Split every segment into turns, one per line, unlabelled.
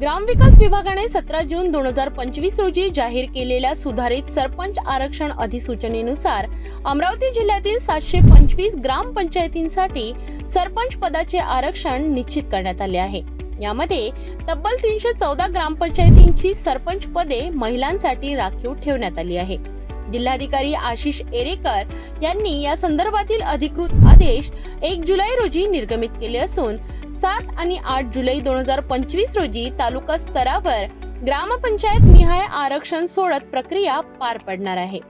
ग्रामविकास विभागाने सतरा जून दोन हजार पंचवीस रोजी जाहीर केलेल्या सुधारित सरपंच आरक्षण अधिसूचनेनुसार अमरावती जिल्ह्यातील सातशे पंचवीस ग्रामपंचायतींसाठी सरपंच पदाचे आरक्षण निश्चित करण्यात आले आहे. यामध्ये तब्बल तीनशे चौदा ग्रामपंचायतींची सरपंच पदे महिलांसाठी राखीव ठेवण्यात आली आहे. जिल्हाधिकारी आशिष एरेकर यांनी या संदर्भातील अधिकृत आदेश एक जुलै रोजी निर्गमित केले असून सात आणि आठ जुलै दोन हजार पंचवीस रोजी तालुका स्तरावर ग्रामपंचायत निहाय आरक्षण सोडत प्रक्रिया पार पडणार आहे.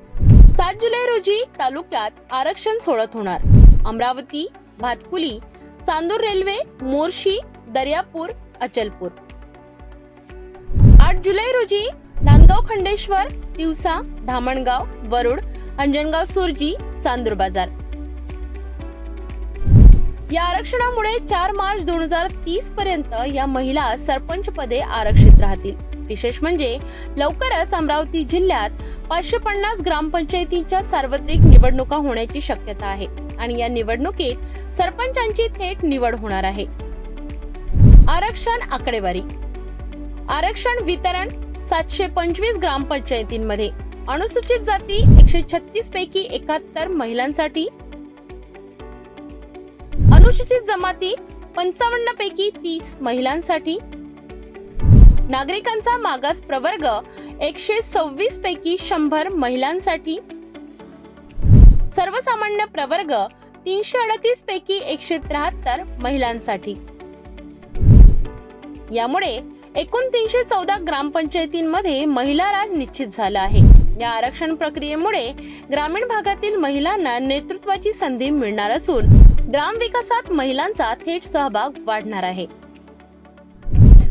सात जुलै रोजी तालुक्यात आरक्षण सोडत होणार. अमरावती भातकुली चांदूर रेल्वे मोर्शी दर्यापूर अचलपूर. आठ जुलै रोजी नांदगाव खंडेश्वर तिवसा धामणगाव वरुड अंजनगाव सुरजी चांदूर बाजार. या आरक्षणामुळे चार मार्च दोन हजार तीस पर्यंत या महिला सरपंच पदे आरक्षित राहतील. विशेष म्हणजे लवकरच अमरावती जिल्ह्यात पाचशे पन्नास ग्रामपंचायतींच्या सार्वत्रिक निवडणुका होण्याची शक्यता आहे आणि या निवडणुकीत सरपंचांची थेट निवड होणार आहे. आरक्षण आकडेवारी. आरक्षण वितरण सातशे पंचवीस ग्रामपंचायतींमध्ये. अनुसूचित जाती एकशे छत्तीस पैकी एकाहत्तर महिलांसाठी अनुसूचित जमाती पंचावन्न पैकी तीस महिलांसाठी. नागरिकांचा मागास प्रवर्ग एकशे सव्वीस पैकी शंभर महिलांसाठी. सर्वसामान्य प्रवर्ग तीनशे अडतीस पैकी एकशे त्र्याहत्तर महिलांसाठी. यामुळे एकूण तीनशे चौदा ग्रामपंचायतींमध्ये महिला राज निश्चित झाला आहे. या आरक्षण प्रक्रियेमुळे ग्रामीण भागातील महिलांना नेतृत्वाची संधी मिळणार असून ग्रामविकासात महिलांचा थेट सहभाग वाढणार आहे.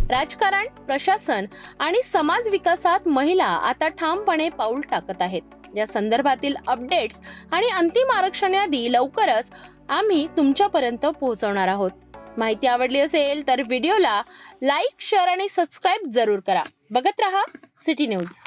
राजकारण प्रशासन आणि समाज विकासात महिला आता ठामपणे पाऊल टाकत आहेत. या संदर्भातील अपडेट्स आणि अंतिम आरक्षण यादी लवकरच आम्ही तुमच्यापर्यंत पोहोचवणार आहोत. माहिती आवडली असेल तर व्हिडिओला लाईक शेअर आणि सबस्क्राईब जरूर करा. बघत रहा सिटी न्यूज.